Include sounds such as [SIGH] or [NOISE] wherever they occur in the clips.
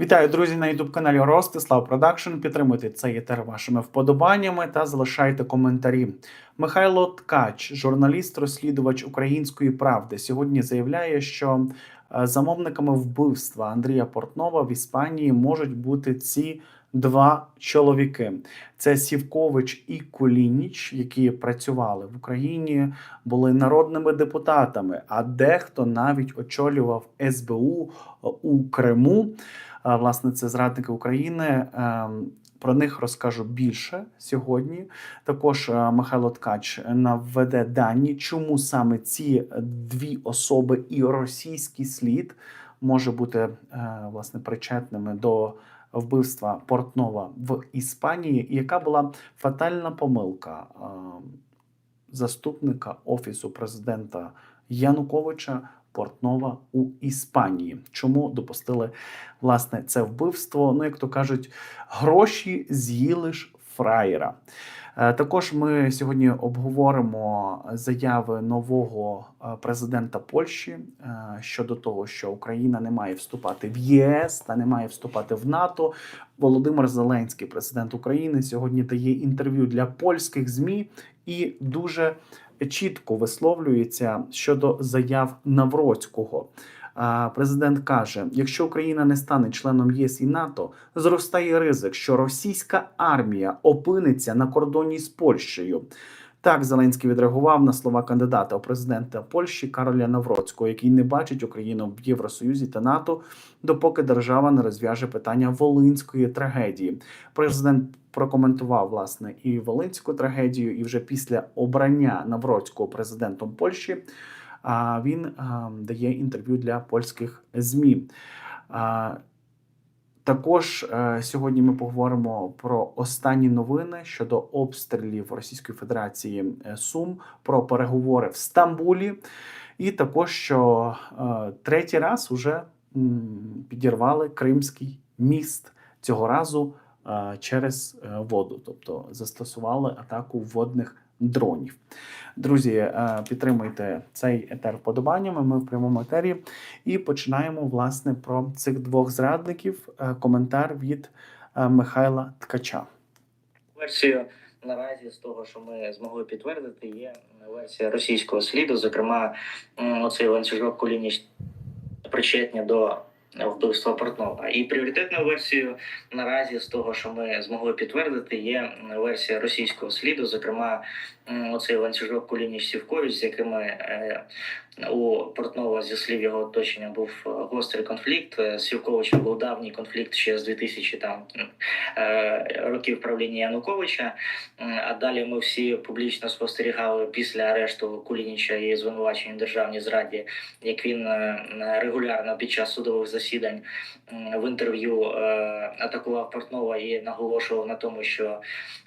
Вітаю, друзі, на youtube каналі Ростислав Продакшн. Підтримуйте цей етер вашими вподобаннями та залишайте коментарі. Михайло Ткач, журналіст, розслідувач української правди, сьогодні заявляє, що е, замовниками вбивства Андрія Портнова в Іспанії можуть бути ці два чоловіки: це Сівкович і Кулініч, які працювали в Україні, були народними депутатами, а дехто навіть очолював СБУ у Криму. Власне, це зрадники України. Ем, Про них розкажу більше сьогодні. Також е, Михайло Ткач наведе дані, чому саме ці дві особи і російський слід може бути е, власне причетними до вбивства Портнова в Іспанії, і яка була фатальна помилка е, заступника офісу президента Януковича Портнова у Іспанії. Чому допустили власне це вбивство? Ну, як то кажуть, гроші з'їли ж фраєра. Е, Також ми сьогодні обговоримо заяви нового е, президента Польщі е, щодо того, що Україна не має вступати в ЄС та не має вступати в НАТО. Володимир Зеленський, президент України, сьогодні дає інтерв'ю для польських змі і дуже чітко висловлюється щодо заяв Навроцького. Президент каже: якщо Україна не стане членом ЄС і НАТО, зростає ризик, що російська армія опиниться на кордоні з Польщею. Так Зеленський відреагував на слова кандидата у президента Польщі Кароля Навроцького, який не бачить Україну в Євросоюзі та НАТО, допоки держава не розв'яже питання волинської трагедії. Президент прокоментував власне і волинську трагедію, і вже після обрання Навроцького президентом Польщі. Він дає інтерв'ю для польських змі. Також е, сьогодні ми поговоримо про останні новини щодо обстрілів Російської Федерації е, Сум, про переговори в Стамбулі, і також що е, третій раз уже підірвали Кримський міст цього разу через е, воду, тобто застосували атаку водних дронів. Друзі, е, підтримуйте цей етер вподобаннями. Ми в прямому етері. І починаємо власне про цих двох зрадників. Е, Коментар від е, Михайла Ткача. Версією наразі з того, що ми змогли підтвердити, є версія російського сліду. Зокрема, оцей ланцюжок Кулініч причетні до вбивства Портнова. І пріоритетною версією наразі з того, що ми змогли підтвердити, є версія російського сліду. Зокрема, оцей ланцюжок Кулініч Сівкович, з якими е, у Портнова зі слів його оточення був е, гострий конфлікт. Е, З Сівковичем був давній конфлікт ще з 2000 там е, років правління Януковича. А далі ми всі публічно спостерігали після арешту Кулініча і звинувачень у державній зраді, як він е, регулярно під час судових засідань м, в інтерв'ю е, атакував Портнова і наголошував на тому, що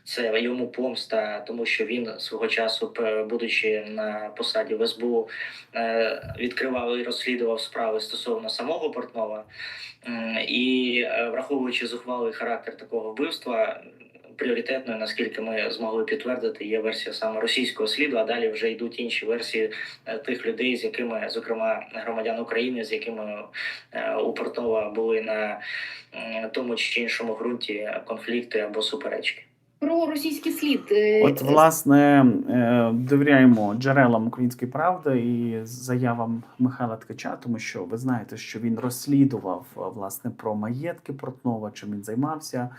це йому помста, тому що він свого часу, будучи на посаді в СБУ, е, відкривав і розслідував справи стосовно самого Портнова. І е, враховуючи зухвалий характер такого вбивства, пріоритетною, наскільки ми змогли підтвердити, є версія саме російського сліду. А далі вже йдуть інші версії е, тих людей, з якими, зокрема, громадян України, з якими е, у Портнова були на тому чи іншому ґрунті конфлікти або суперечки. Про російський слід. е, От, власне, довіряємо джерелам української правди і заявам Михайла Ткача, тому що ви знаєте, що він розслідував власне про маєтки Портнова, чим він займався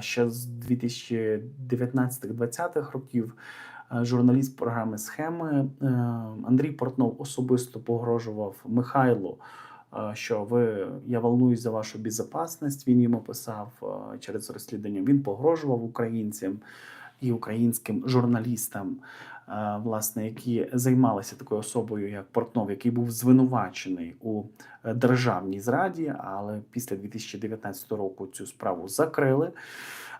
ще з 2019-2020 років. Е, Журналіст програми Схеми е, Андрій Портнов особисто погрожував Михайлу, е, що ви я волнуюсь за вашу безпечність. Він йому писав через розслідування. Він погрожував українцям і українським журналістам, власне, які займалися такою особою, як Портнов, який був звинувачений у е, державній зраді, але після 2019 року цю справу закрили.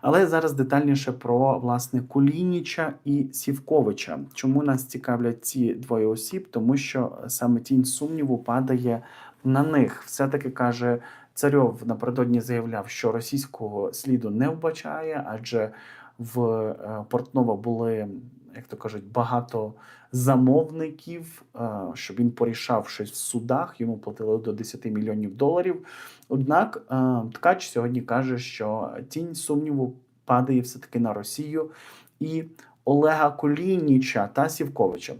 Але зараз детальніше про власне Кулініча і Сівковича. Чому нас цікавлять ці двоє осіб? Тому що саме тінь сумніву падає на них. Все-таки каже Царьов напередодні заявляв, що російського сліду не вбачає, адже в е, Портнова були як то кажуть, багато замовників, е, щоб він порішав щось в судах. Йому платили до 10 мільйонів доларів. Однак е, Ткач сьогодні каже, що тінь сумніву падає все-таки на Росію і Олега Колініча та Сівковича.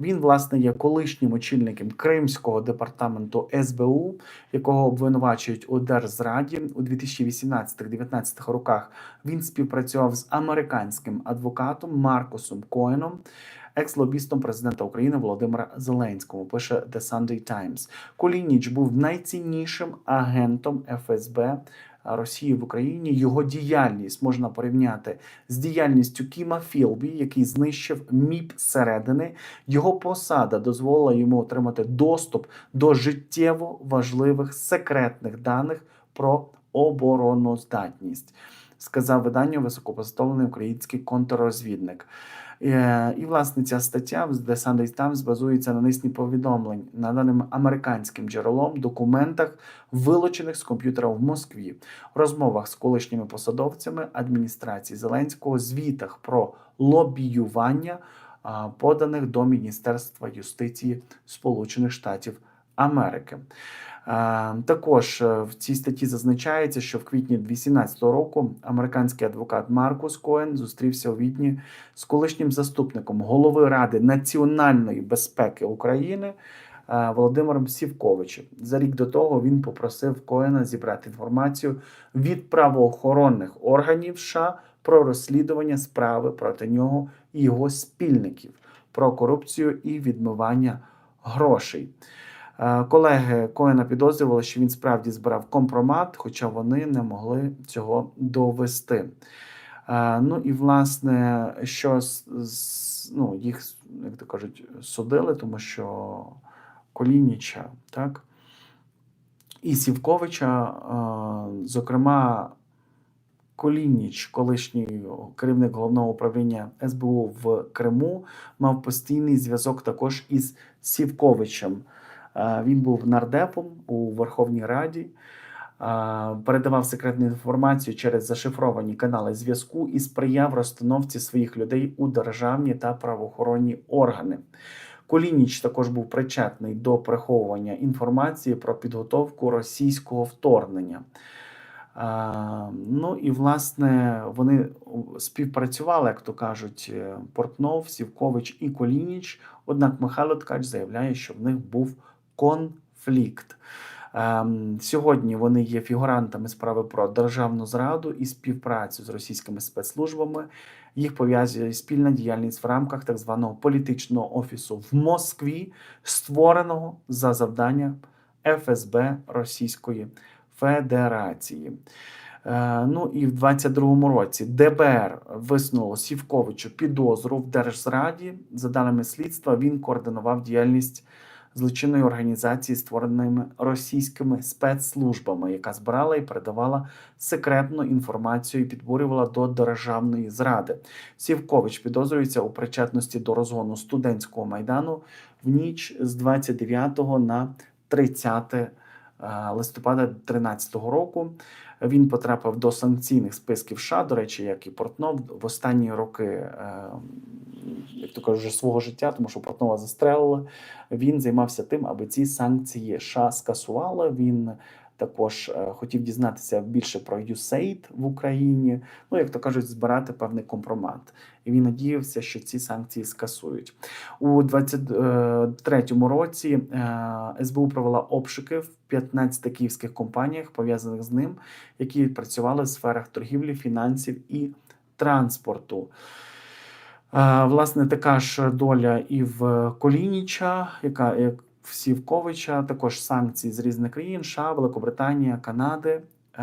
Він, власне, є колишнім очільником Кримського департаменту СБУ, якого обвинувачують у держзраді у 2018-19 роках. Він співпрацював з американським адвокатом Маркосом Коеном, екс-лобістом президента України Володимира Зеленського. Пише The Sunday Times. Колініч був найціннішим агентом ФСБ Росії в Україні. Його діяльність можна порівняти з діяльністю Кіма Філбі, який знищив МІП зсередини. Його посада дозволила йому отримати доступ до життєво важливих секретних даних про обороноздатність, сказав виданню високопоставлений український контррозвідник. Е, І, власне, ця стаття в The Sunday Times базується на низці повідомлень, наданим американським джерелом, документах, вилучених з комп'ютера в Москві, розмовах з колишніми посадовцями адміністрації Зеленського, звітах про лобіювання, поданих до Міністерства юстиції Сполучених Штатів Америки. Також е, в цій статті зазначається, що в квітні 2018 року американський адвокат Маркус Коен зустрівся у Відні з колишнім заступником голови Ради національної безпеки України е, Володимиром Сівковичем. За рік до того він попросив Коена зібрати інформацію від правоохоронних органів США про розслідування справи проти нього і його спільників про корупцію і відмивання грошей. Е, Колеги Коена підозрювали, що він справді збирав компромат, хоча вони не могли цього довести. Е, Ну і власне, що ну, їх, як то кажуть, судили, тому що Колініча, так, і Сівковича, е, зокрема, Колініч, колишній керівник головного управління СБУ в Криму, мав постійний зв'язок також із Сівковичем. Він був нардепом у Верховній Раді, передавав секретну інформацію через зашифровані канали зв'язку і сприяв розстановці своїх людей у державні та правоохоронні органи. Колініч також був причетний до приховування інформації про підготовку російського вторгнення. Ну і власне вони співпрацювали, як то кажуть, Портнов, Сівкович і Колініч. Однак Михайло Ткач заявляє, що в них був конфлікт. Ем, Сьогодні вони є фігурантами справи про державну зраду і співпрацю з російськими спецслужбами. Їх пов'язує спільна діяльність в рамках так званого політичного офісу в Москві, створеного за завдання ФСБ Російської Федерації. Е, Ну і в 22-му році ДБР висунуло Сівковичу підозру в держзраді. За даними слідства, він координував діяльність злочинної організації, створеними російськими спецслужбами, яка збирала і передавала секретну інформацію і підбурювала до державної зради. Сівкович підозрюється у причетності до розгону студентського майдану в ніч з 29 на 30 е, листопада 2013 року. Він потрапив до санкційних списків США, до речі, як і Портнов в останні роки, е, як то кажуть, свого життя, тому що Портнова застрелили. Він займався тим, аби ці санкції США скасували. Він також е, хотів дізнатися більше про USAID в Україні. Ну, як то кажуть, збирати певний компромат. І він надіявся, що ці санкції скасують. У 23-му році е, СБУ провела обшуки в 15 київських компаніях, пов'язаних з ним, які працювали в сферах торгівлі, фінансів і транспорту. Е, Власне, така ж доля і в Колініча, яка Сівковича, також санкції з різних країн: США, Великобританія, Канади. Е,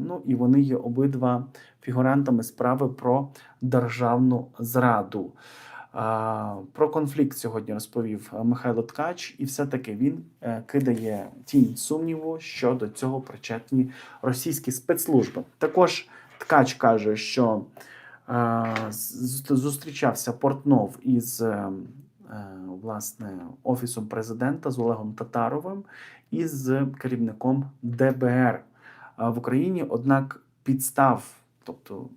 Ну і вони є обидва фігурантами справи про державну зраду. Про конфлікт сьогодні розповів Михайло Ткач, і все-таки він е, кидає тінь сумніву, що до цього причетні російські спецслужби. Також Ткач каже, що е, зустрічався Портнов із е, е, власне офісом президента з Олегом Татаровим і з керівником ДБР е, в Україні. Однак підстав, тобто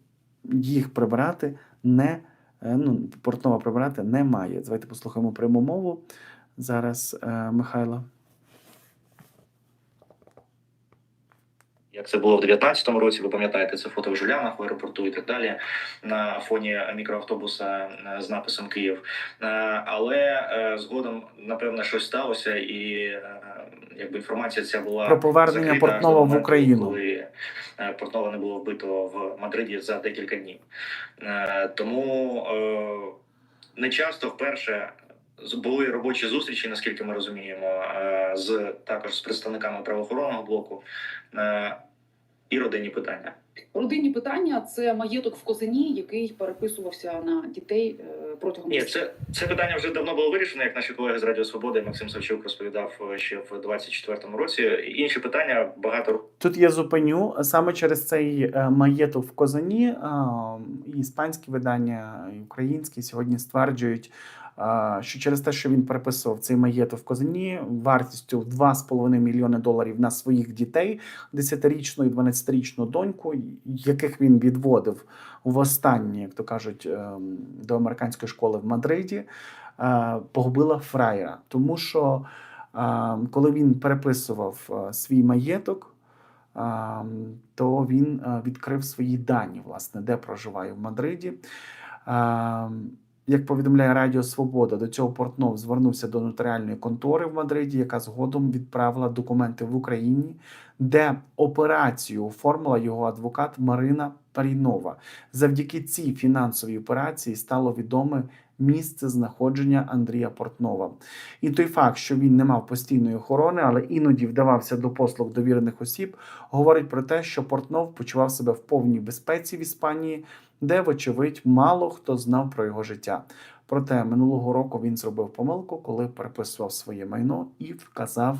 їх прибирати, не Е, Ну, Портнова прибирати немає. Давайте послухаємо пряму мову зараз е, Михайла. Як це було в 19-му році, ви пам'ятаєте це фото в Жулянах в аеропорту і так далі на фоні мікроавтобуса е, з написом Київ. Е, Але е, згодом, напевно, щось сталося, і якби інформація ця була Про повернення закрита Портнова в Україну. коли Портнова не було вбито в Мадриді за декілька днів. Тому не часто вперше. З- Були робочі зустрічі, наскільки ми розуміємо, е, з також з представниками правоохоронного блоку е, і родинні питання. Родинні питання це маєток в Козині, який переписувався на дітей е, протягом Ні, це, це питання вже давно було вирішено, як наші колеги з Радіо Свобода і Максим Савчук розповідав ще в 24-му році. Інші питання багато Тут я зупиню саме через цей маєток в Козані. е, І іспанські видання, і українські сьогодні стверджують, що через те, що він переписував цей маєток в Козані вартістю в 2,5 мільйони доларів на своїх дітей, 10-річну і 12-річну доньку, яких він відводив в останнє, як то кажуть, е, до американської школи в Мадриді, е, погубила фраєра. Тому що е, коли він переписував е, свій маєток, то він е, відкрив свої дані, власне, де проживає в Мадриді. Як повідомляє Радіо Свобода, до цього Портнов звернувся до нотаріальної контори в Мадриді, яка згодом відправила документи в Україні, де операцію оформила його адвокат Марина Парінова. Завдяки цій фінансовій операції стало відоме місце знаходження Андрія Портнова. І той факт, що він не мав постійної охорони, але іноді вдавався до послуг довірених осіб, говорить про те, що Портнов почував себе в повній безпеці в Іспанії, де, вочевидь, мало хто знав про його життя. Проте минулого року він зробив помилку, коли переписував своє майно і вказав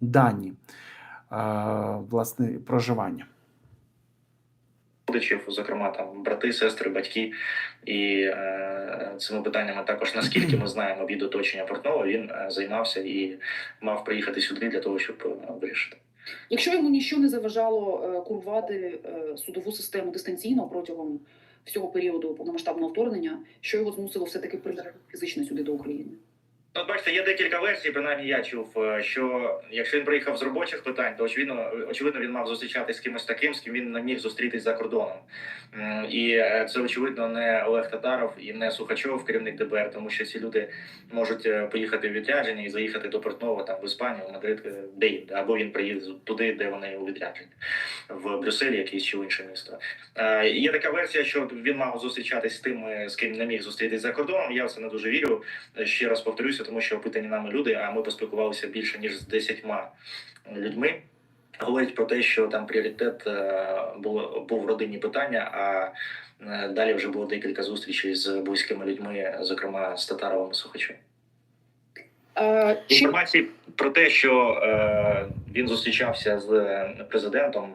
дані е, власне проживання. родичів, зокрема там брати, сестри, батьки. І е, цими питаннями також, наскільки ми знаємо від оточення Портнова, він е, займався і мав приїхати сюди для того, щоб е, вирішити. Якщо йому нічого не заважало е, курувати е, судову систему дистанційно протягом всього періоду повномасштабного вторгнення, що його змусило все таки приїхати фізично сюди до України? Ну, бачите, є декілька версій, принаймні я чув, е, що якщо він приїхав з робочих питань, то очевидно, очевидно, він мав зустрічатися з кимось таким, з ким він не міг зустрітись за кордоном. І е, це очевидно не Олег Татаров і не Сухачов, керівник ДБР, тому що ці люди можуть е, поїхати в відрядження і заїхати до Портнова там в Іспанію, в Мадрид, де інде, або він приїде туди, де вони у відрядженні, в Брюсселі, якийсь чи в інше місто. Є така версія, що він мав зустрічатись з тим, з ким не міг зустрітись за кордоном. Я в це не дуже вірю. Ще раз повторюся, тому що опитані нами люди, а ми поспілкувалися більше ніж з десятьма людьми. Говорять про те, що там пріоритет е, було був родинні питання, а е, далі вже було декілька зустрічей з близькими людьми, зокрема з Татаровим Сухачем. Е, Інформації про те, що е, він зустрічався з президентом,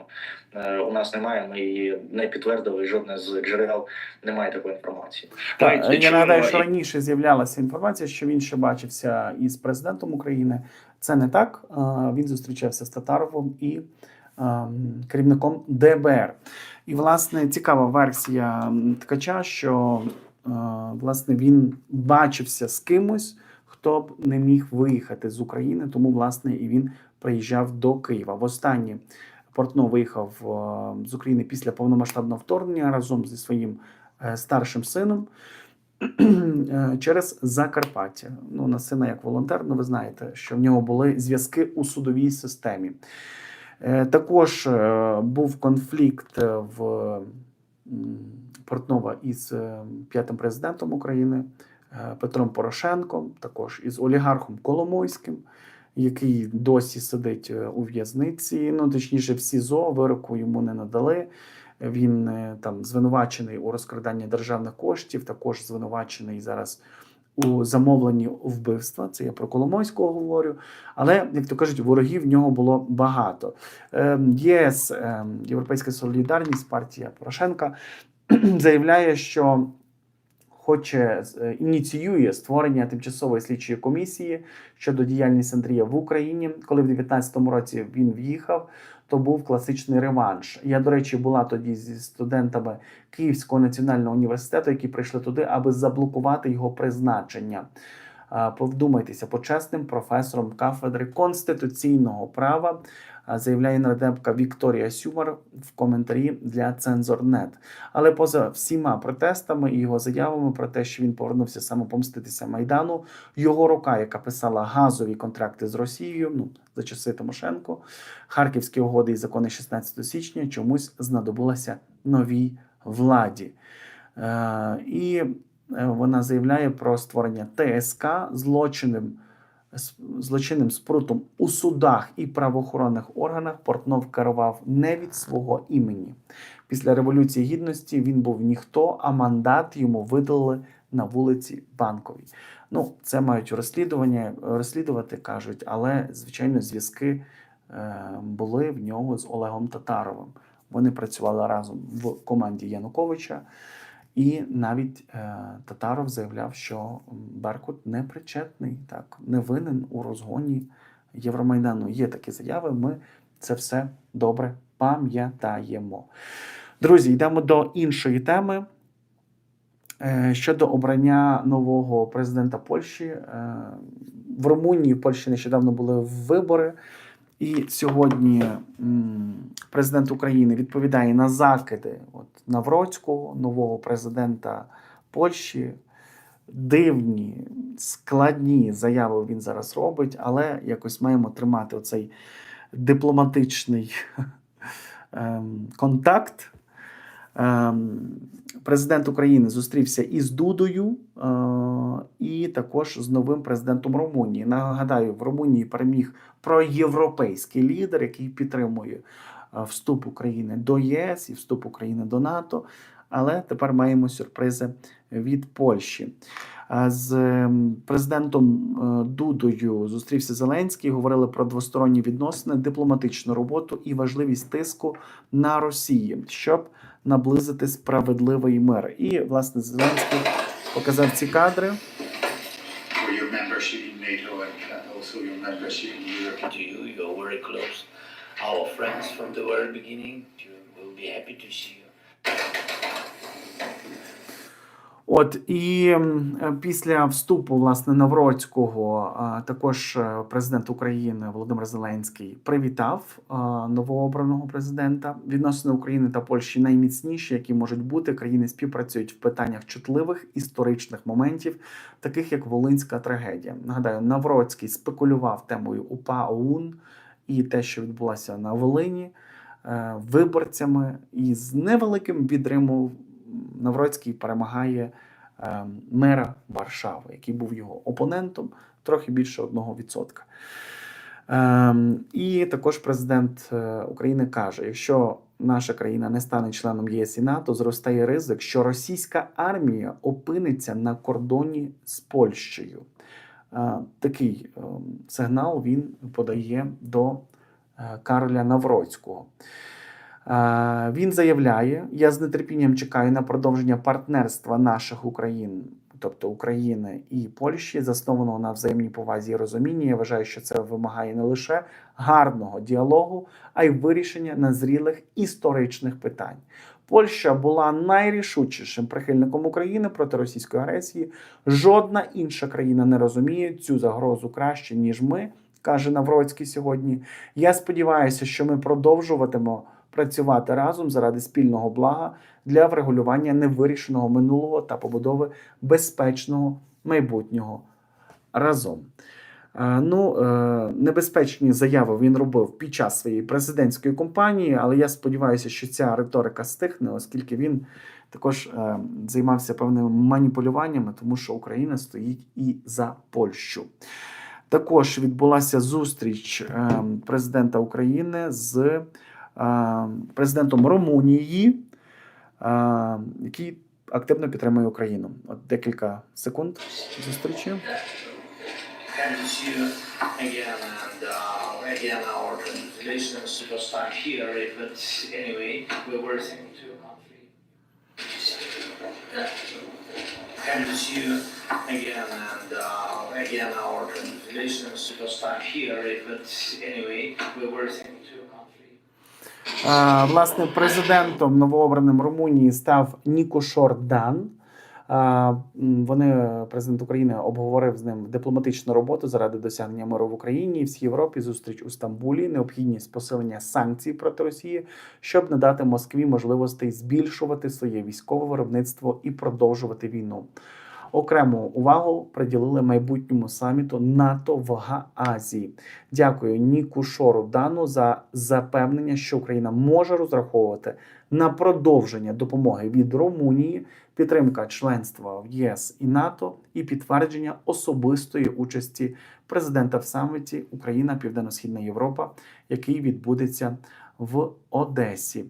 е, у нас немає. Ми її не підтвердили. і Жодне з джерел не має такої інформації. Так, Ми я нагадаю, що раніше з'являлася інформація, що він ще бачився із президентом України. Це не так. Е, Він зустрічався з Татаровим і ем, керівником ДБР. І, власне, цікава версія ткача, що е, власне він бачився з кимось, хто б не міг виїхати з України, тому власне і він приїжджав до Києва. Востаннє Портно виїхав е, з України після повномасштабного вторгнення разом зі своїм е, старшим сином [CLEARS THROAT] е, через Закарпаття. Ну, на сина як волонтер, ну ви знаєте, що в нього були зв'язки у судовій системі. Також був конфлікт в Портнова із п'ятим президентом України Петром Порошенком, також із олігархом Коломойським, який досі сидить е, у в'язниці. Ну, точніше, в СІЗО вироку йому не надали. Він е, там звинувачений у розкраданні державних коштів, також звинувачений зараз у замовленні вбивства. Це я про Коломойського говорю. Але, як то кажуть, ворогів в нього було багато. Е, ЄС, е, Європейська Солідарність, партія Порошенка заявляє, що хоче е, ініціює створення тимчасової слідчої комісії щодо діяльності Андрія в Україні. Коли в 19-му році він в'їхав, то був класичний реванш. Я, до речі, була тоді зі студентами Київського національного університету, які прийшли туди, аби заблокувати його призначення. Повдумайтеся, почесним професором кафедри конституційного права заявляє нардепка Вікторія Сюмар в коментарі для Цензорнет. Але поза всіма протестами і його заявами про те, що він повернувся самопомститися майдану, його рука, яка писала газові контракти з Росією, ну за часи Тимошенко, Харківські угоди і закони 16 січня чомусь знадобилася новій владі. Е, і е, вона заявляє про створення ТСК злочинним, с- злочинним спрутом у судах і правоохоронних органах Портнов керував не від свого імені. Після Революції Гідності він був ніхто, а мандат йому видали на вулиці Банковій. Ну, це мають розслідування, розслідувати, кажуть, але, звичайно, зв'язки е, були в нього з Олегом Татаровим. Вони працювали разом в команді Януковича. І навіть е, Татаров заявляв, що Беркут не причетний, так, не винен у розгоні Євромайдану. Є такі заяви, ми це все добре пам'ятаємо. Друзі, йдемо до іншої теми. Е, Щодо обрання нового президента Польщі, Е, в Румунії в Польщі нещодавно були вибори, і сьогодні президент України відповідає на закиди от, Навроцького, нового президента Польщі. Дивні, складні заяви він зараз робить, але якось маємо тримати оцей дипломатичний [LAUGHS] ем, контакт. Ем, Президент України зустрівся із Дудою е, і також з новим президентом Румунії. Нагадаю, в Румунії переміг проєвропейський лідер, який підтримує е, вступ України до ЄС і вступ України до НАТО. Але тепер маємо сюрпризи від Польщі. З ем, президентом е, Дудою зустрівся Зеленський. Говорили про двосторонні відносини, дипломатичну роботу і важливість тиску на Росії, щоб наблизити справедливий мир. І власне Зеленський показав ці кадри. uh. Our friends from the very beginning. Will be happy to see you. От і е, після вступу власне Навроцького також е, президент України Володимир Зеленський привітав новообраного президента. Відносини України та Польщі найміцніші, які можуть бути. Країни співпрацюють в питаннях чутливих історичних моментів, таких як Волинська трагедія. Нагадаю, Навроцький спекулював темою УПА ОУН і те, що відбулося на Волині е, виборцями, і з невеликим відримом Навроцький перемагає е, мера Варшави, який був його опонентом, трохи більше 1%. Ем, і також президент е, України каже: якщо наша країна не стане членом ЄС і НАТО, зростає ризик, що російська армія опиниться на кордоні з Польщею. Е, Такий ем, сигнал він подає до е, Кароля Навроцького. Е, Він заявляє: я з нетерпінням чекаю на продовження партнерства наших Україн, тобто України і Польщі, заснованого на взаємній повазі і розумінні. Я вважаю, що це вимагає не лише гарного діалогу, а й вирішення назрілих історичних питань. Польща була найрішучішим прихильником України проти російської агресії. Жодна інша країна не розуміє цю загрозу краще ніж ми, каже Навроцький сьогодні. Я сподіваюся, що ми продовжуватимемо працювати разом заради спільного блага для врегулювання невирішеного минулого та побудови безпечного майбутнього разом. Е, Ну, е, небезпечні заяви він робив під час своєї президентської кампанії, але я сподіваюся, що ця риторика стихне, оскільки він також е, займався певними маніпулюваннями, тому що Україна стоїть і за Польщу. Також відбулася зустріч е, президента України з президентом Румунії, е, активно підтримує Україну. Декілька секунд зустрічі. Uh, uh. Е, Власне, президентом новообраним Румунії став Нікошор Дан. Е, Вони, президент України, обговорив з ним дипломатичну роботу заради досягнення миру в Україні і всій Європі. Зустріч у Стамбулі, необхідність посилення санкцій проти Росії, щоб не дати Москві можливостей збільшувати своє військове виробництво і продовжувати війну. Окрему увагу приділили майбутньому саміту НАТО в Гаазі. Дякую Ніку Шору Дану за запевнення, що Україна може розраховувати на продовження допомоги від Румунії, підтримка членства в ЄС і НАТО і підтвердження особистої участі президента в саміті Україна Південно-Східна Європа, який відбудеться в Одесі.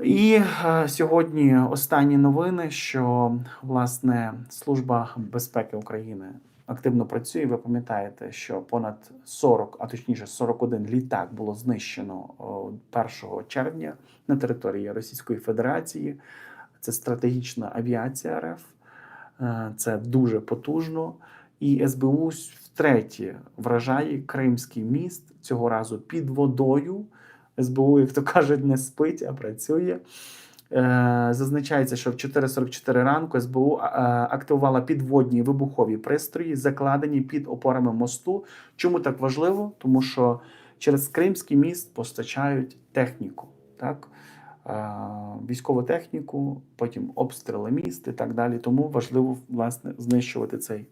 І е, сьогодні останні новини, що власне служба безпеки України активно працює. Ви пам'ятаєте, що понад 40, а точніше 41 літак було знищено 1 червня на території Російської Федерації. Це стратегічна авіація РФ, Е, це дуже потужно. І СБУ втретє вражає Кримський міст цього разу під водою. СБУ, як то кажуть, не спить, а працює. Е, Зазначається, що в 4.44 ранку СБУ е, активувала підводні вибухові пристрої, закладені під опорами мосту. Чому так важливо? Тому що через Кримський міст постачають техніку, так? Е, військову техніку, потім обстріли міст і так далі. Тому важливо власне знищувати цей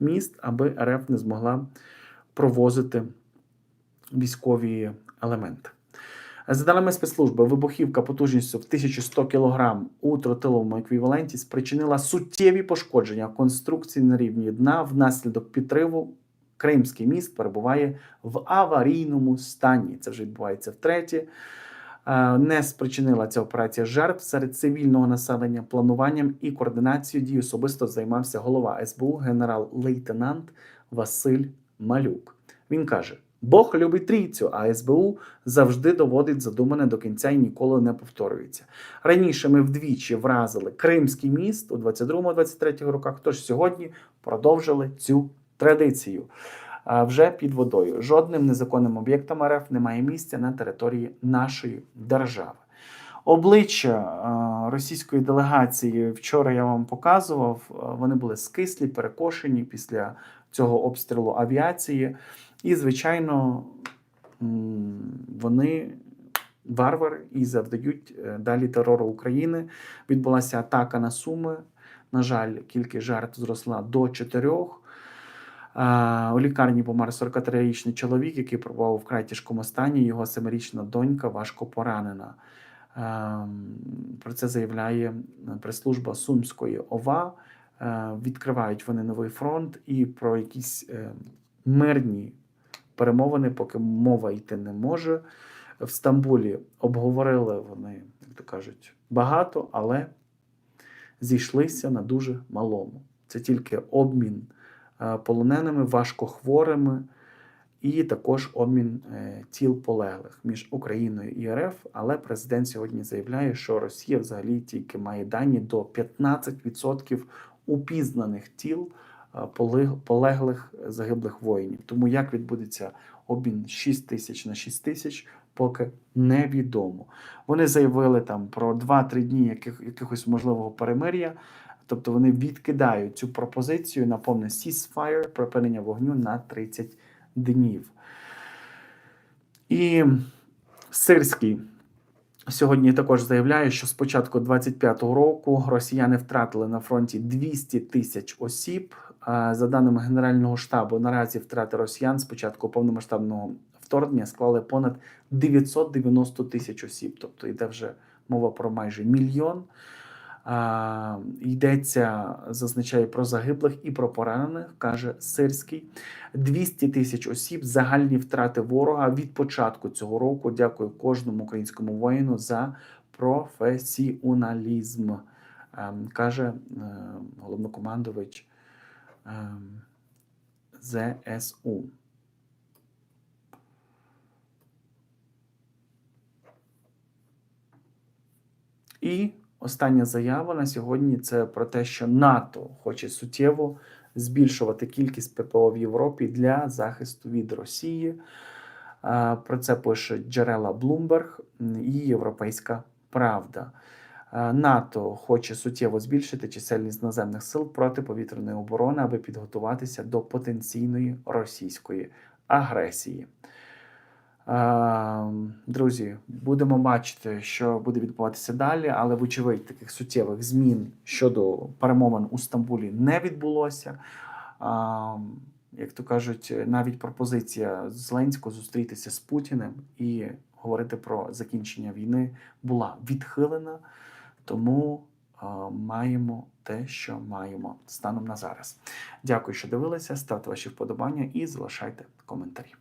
міст, аби РФ не змогла провозити військові елементи. За даними спецслужби, вибухівка потужністю в 1100 кг у тротиловому еквіваленті спричинила суттєві пошкодження конструкції на рівні дна внаслідок підриву. Кримський міст перебуває в аварійному стані. Це вже відбувається втретє. Е, Не спричинила ця операція жертв серед цивільного населення. Плануванням і координацією дій особисто займався голова СБУ генерал-лейтенант Василь Малюк. Він каже: Бог любить трійцю, а СБУ завжди доводить задумане до кінця і ніколи не повторюється. Раніше ми вдвічі вразили Кримський міст у 22-23 роках. Тож сьогодні продовжили цю традицію. Вже під водою. Жодним незаконним об'єктам РФ немає місця на території нашої держави. Обличчя російської делегації вчора я вам показував. Вони були скислі, перекошені після цього обстрілу авіації. І, звичайно, вони варвари і завдають е, далі терору України. Відбулася атака на Суми. На жаль, кількість жертв зросла до чотирьох. У лікарні помер 43-річний чоловік, який перебував у вкрай тяжкому стані. Його семирічна донька важко поранена. Ем, Про це заявляє прес-служба Сумської ОВА. Е, Відкривають вони новий фронт і про якісь е, мирні перемовини, поки мова йти не може. В Стамбулі обговорили вони, як то кажуть, багато, але зійшлися на дуже малому. Це тільки обмін е, полоненими, важкохворими і також обмін тіл полеглих між Україною і РФ. Але президент сьогодні заявляє, що Росія взагалі тільки має дані до 15% упізнаних тіл е, полеглих загиблих воїнів. Тому як відбудеться обмін 6 тисяч на 6 тисяч, поки невідомо. Вони заявили там про 2-3 дні яких, якихось можливого перемир'я. Тобто вони відкидають цю пропозицію на повне ceasefire, припинення вогню на 30 днів. І Сирський сьогодні також заявляю, що з початку 25-го року росіяни втратили на фронті 200 тисяч осіб. За даними Генерального штабу, наразі втрати росіян з початку повномасштабного вторгнення склали понад 990 тисяч осіб. Тобто йде вже мова про майже мільйон. Йдеться, зазначає про загиблих і про поранених, каже Сирський. 200 тисяч осіб, загальні втрати ворога від початку цього року. Дякую кожному українському воїну за професіоналізм, ем, каже ем, головнокомандувач ем, ЗСУ. І остання заява на сьогодні це про те, що НАТО хоче суттєво збільшувати кількість ППО в Європі для захисту від Росії. Про це пишуть джерела Bloomberg і Європейська Правда. НАТО хоче суттєво збільшити чисельність наземних сил протиповітряної оборони, аби підготуватися до потенційної російської агресії. Е, Друзі, будемо бачити, що буде відбуватися далі, але вочевидь таких суттєвих змін щодо перемовин у Стамбулі не відбулося. Як то кажуть, навіть пропозиція Зеленського зустрітися з Путіним і говорити про закінчення війни була відхилена, тому маємо те, що маємо станом на зараз. Дякую, що дивилися. Ставте ваші вподобання і залишайте коментарі.